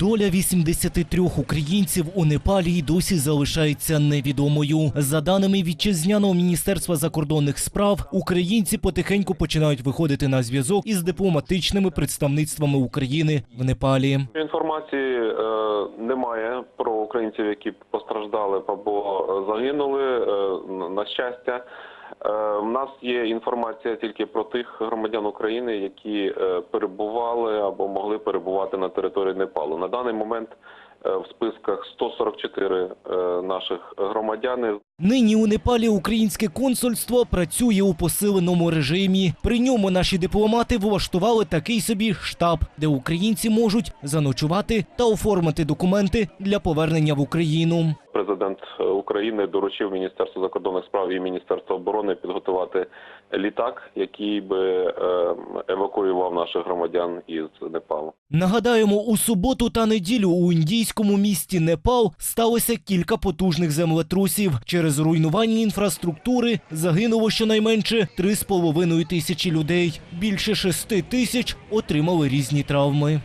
Доля 83 українців у Непалі й досі залишається невідомою. За даними вітчизняного міністерства закордонних справ, українці потихеньку починають виходити на зв'язок із дипломатичними представництвами України в Непалі. Інформації е, немає про українців, які постраждали або загинули. Е, на щастя, е, в нас є інформація тільки про тих громадян України, які е, перебували або могли перебувати на території Непалу. На даний момент е, в списках 144 е, наших громадяни. Нині у Непалі українське консульство працює у посиленому режимі. При ньому наші дипломати влаштували такий собі штаб, де українці можуть заночувати та оформити документи для повернення в Україну. Президент України доручив Міністерству закордонних справ і Міністерству оборони підготувати літак, який би е, евакуював наших громадян із Непалу. Нагадаємо, у суботу та неділю у індійському місті Непал сталося кілька потужних землетрусів. Через руйнування інфраструктури загинуло щонайменше 3,5 тисячі людей. Більше 6 тисяч отримали різні травми.